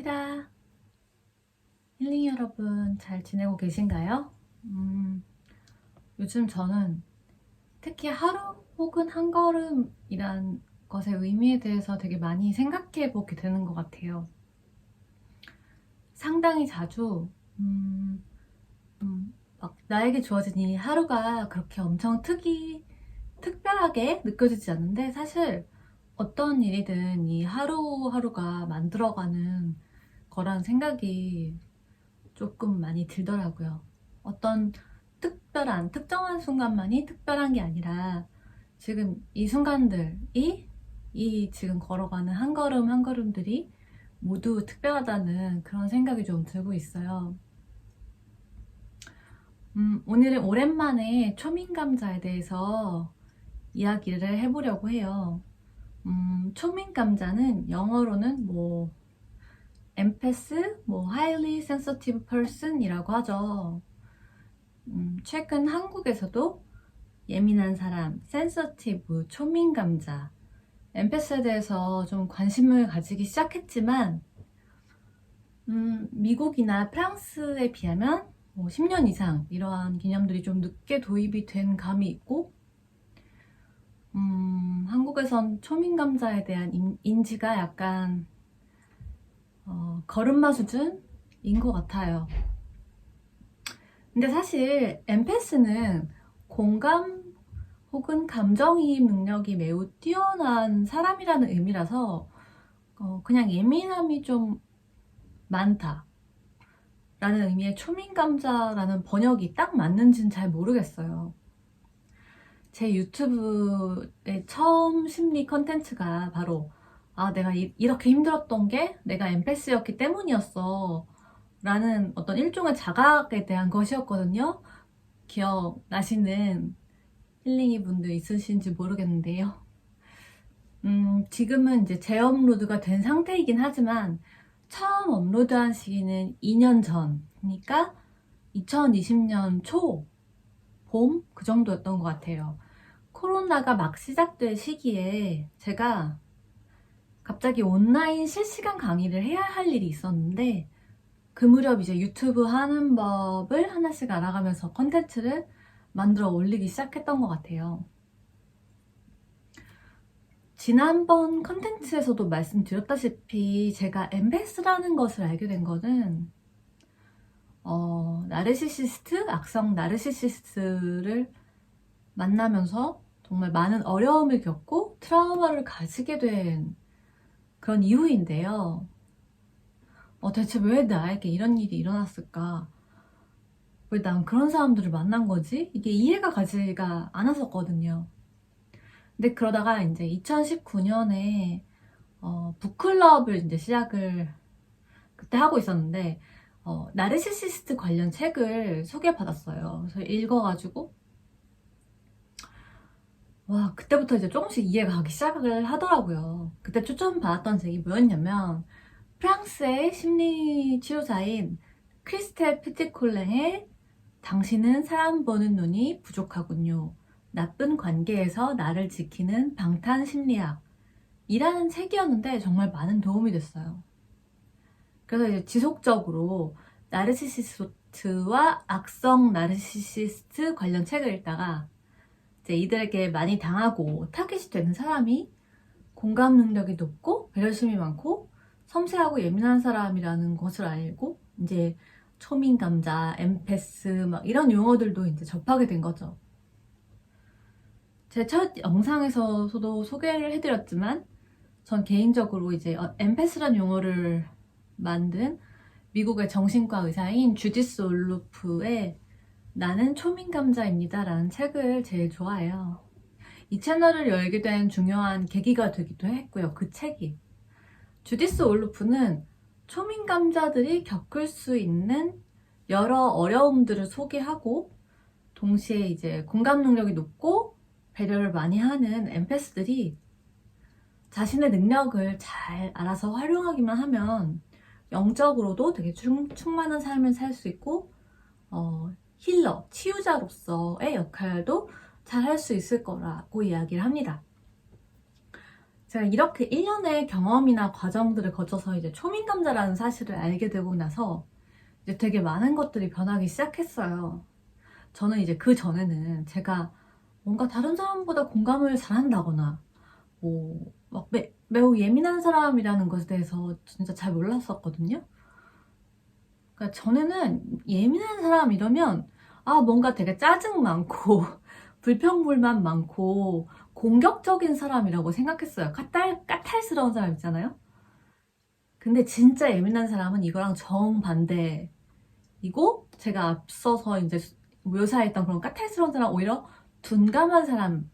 시다. 힐링 여러분 잘 지내고 계신가요? 음, 요즘 저는 특히 하루 혹은 한 걸음이란 것의 의미에 대해서 되게 많이 생각해 보게 되는 것 같아요. 상당히 자주, 음, 음, 막 나에게 주어진 이 하루가 그렇게 엄청 특이, 특별하게 느껴지지 않는데 사실 어떤 일이든 이 하루하루가 만들어가는 거란 생각이 조금 많이 들더라고요. 어떤 특별한, 특정한 순간만이 특별한 게 아니라 지금 이 순간들이 이 지금 걸어가는 한 걸음 한 걸음들이 모두 특별하다는 그런 생각이 좀 들고 있어요. 음, 오늘은 오랜만에 초민감자에 대해서 이야기를 해보려고 해요. 음, 초민감자는 영어로는 뭐 엠패스, 뭐 highly sensitive person이라고 하죠. 음, 최근 한국에서도 예민한 사람, sensitive, 초민감자, 엠패스에 대해서 좀 관심을 가지기 시작했지만 음, 미국이나 프랑스에 비하면 뭐 10년 이상 이러한 개념들이 좀 늦게 도입이 된 감이 있고 음, 한국에선 초민감자에 대한 인, 인지가 약간 어, 걸음마 수준인 것 같아요. 근데 사실 엠패스는 공감 혹은 감정이입 능력이 매우 뛰어난 사람이라는 의미라서 어, 그냥 예민함이 좀 많다. 라는 의미의 초민감자라는 번역이 딱 맞는지는 잘 모르겠어요. 제 유튜브의 처음 심리 컨텐츠가 바로 아 내가 이, 렇게 힘들었던 게 내가 엠패스였기 때문이었어 라는 어떤 일종의 자각에 대한 것이었거든요 기억나시는 힐링이 분들 있으신지 모르겠는데요 음, 지금은 이제 재업로드가 된 상태이긴 하지만 처음 업로드한 시기는 2년 전 그러니까 2020년 초 봄? 그 정도였던 것 같아요. 코로나가 막 시작될 시기에 제가 갑자기 온라인 실시간 강의를 해야 할 일이 있었는데 그 무렵 이제 유튜브 하는 법을 하나씩 알아가면서 컨텐츠를 만들어 올리기 시작했던 것 같아요. 지난번 컨텐츠에서도 말씀드렸다시피 제가 엠베스라는 것을 알게 된 거는 어, 나르시시스트, 악성 나르시시스트를 만나면서 정말 많은 어려움을 겪고 트라우마를 가지게 된 그런 이유인데요. 어, 대체 왜 나에게 이런 일이 일어났을까? 왜 난 그런 사람들을 만난 거지? 이게 이해가 가지가 않았었거든요. 근데 그러다가 이제 2019년에 어, 북클럽을 이제 시작을 그때 하고 있었는데 어, 나르시시스트 관련 책을 소개받았어요. 그래서 읽어가지고 와 그때부터 이제 조금씩 이해가 가기 시작을 하더라고요. 그때 추천받았던 책이 뭐였냐면 프랑스의 심리 치료사인 크리스텔 피티콜랭의 당신은 사람 보는 눈이 부족하군요. 나쁜 관계에서 나를 지키는 방탄 심리학 이라는 책이었는데 정말 많은 도움이 됐어요. 그래서 이제 지속적으로 나르시시스트와 악성 나르시시스트 관련 책을 읽다가 이제 이들에게 많이 당하고 타겟이 되는 사람이 공감 능력이 높고 배려심이 많고 섬세하고 예민한 사람이라는 것을 알고 이제 초민감자, 엠패스 막 이런 용어들도 이제 접하게 된 거죠. 제 첫 영상에서도 소개를 해드렸지만 전 개인적으로 이제 엠패스란 용어를 만든 미국의 정신과 의사인 주디스 올루프의 나는 초민감자입니다 라는 책을 제일 좋아해요. 이 채널을 열게 된 중요한 계기가 되기도 했고요. 그 책이. 주디스 올루프는 초민감자들이 겪을 수 있는 여러 어려움들을 소개하고 동시에 이제 공감 능력이 높고 배려를 많이 하는 엠패스들이 자신의 능력을 잘 알아서 활용하기만 하면 영적으로도 되게 충, 충만한 삶을 살 수 있고 어, 힐러, 치유자로서의 역할도 잘 할 수 있을 거라고 이야기를 합니다. 제가 이렇게 1년의 경험이나 과정들을 거쳐서 이제 초민감자라는 사실을 알게 되고 나서 이제 되게 많은 것들이 변하기 시작했어요. 저는 이제 그 전에는 제가 뭔가 다른 사람보다 공감을 잘한다거나 뭐, 막 매, 매우 예민한 사람이라는 것에 대해서 진짜 잘 몰랐었거든요. 그러니까 전에는 예민한 사람 이러면 아 뭔가 되게 짜증 많고 불평불만 많고 공격적인 사람이라고 생각했어요. 까탈 까탈스러운 사람 있잖아요. 근데 진짜 예민한 사람은 이거랑 정반대이고 제가 앞서서 이제 묘사했던 그런 까탈스러운 사람 오히려 둔감한 사람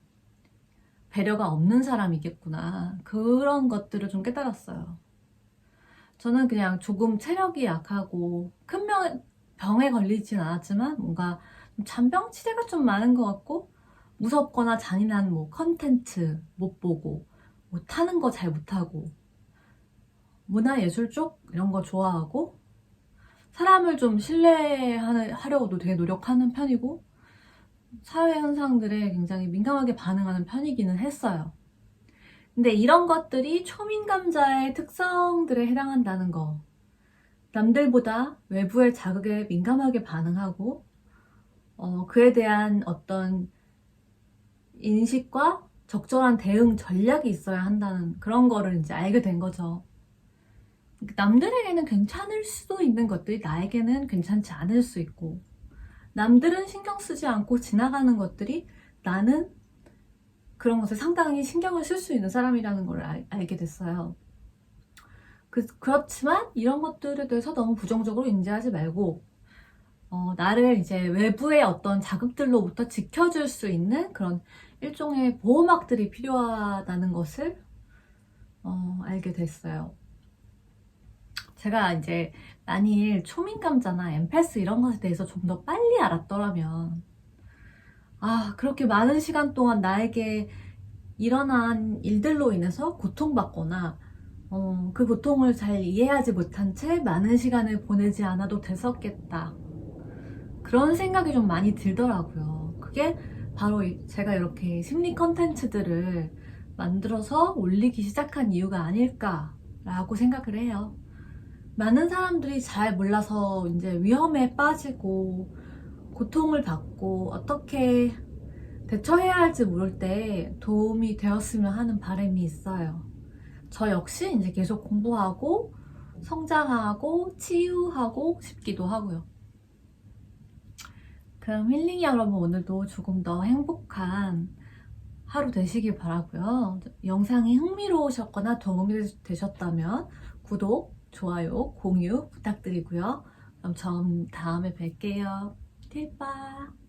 배려가 없는 사람이겠구나. 그런 것들을 좀 깨달았어요. 저는 그냥 조금 체력이 약하고 큰 병, 병에 걸리진 않았지만 뭔가 좀 잔병 치레가 좀 많은 것 같고 무섭거나 잔인한 뭐 컨텐츠 못 보고 뭐 타는 거 잘 못하고 문화예술 쪽 이런 거 좋아하고 사람을 좀 신뢰하려고도 되게 노력하는 편이고 사회 현상들에 굉장히 민감하게 반응하는 편이기는 했어요. 근데 이런 것들이 초민감자의 특성들에 해당한다는 거. 남들보다 외부의 자극에 민감하게 반응하고, 어, 그에 대한 어떤 인식과 적절한 대응 전략이 있어야 한다는 그런 거를 이제 알게 된 거죠. 남들에게는 괜찮을 수도 있는 것들이 나에게는 괜찮지 않을 수 있고, 남들은 신경 쓰지 않고 지나가는 것들이 나는 그런 것에 상당히 신경을 쓸 수 있는 사람이라는 걸 알, 알게 됐어요. 그, 그렇지만 이런 것들에 대해서 너무 부정적으로 인지하지 말고 어, 나를 이제 외부의 어떤 자극들로부터 지켜줄 수 있는 그런 일종의 보호막들이 필요하다는 것을 어, 알게 됐어요. 제가 이제 만일 초민감자나 엠패스 이런 것에 대해서 좀 더 빨리 알았더라면 아 그렇게 많은 시간 동안 나에게 일어난 일들로 인해서 고통받거나 어, 그 고통을 잘 이해하지 못한 채 많은 시간을 보내지 않아도 됐었겠다. 그런 생각이 좀 많이 들더라고요. 그게 바로 이- 제가 이렇게 심리 컨텐츠들을 만들어서 올리기 시작한 이유가 아닐까라고 생각을 해요. 많은 사람들이 잘 몰라서 이제 위험에 빠지고 고통을 받고 어떻게 대처해야 할지 모를 때 도움이 되었으면 하는 바람이 있어요. 저 역시 이제 계속 공부하고 성장하고 치유하고 싶기도 하고요. 그럼 힐링 여러분 오늘도 조금 더 행복한 하루 되시길 바라고요. 영상이 흥미로우셨거나 도움이 되셨다면 구독, 좋아요, 공유 부탁드리고요. 그럼 전 다음에 뵐게요. 틸빠.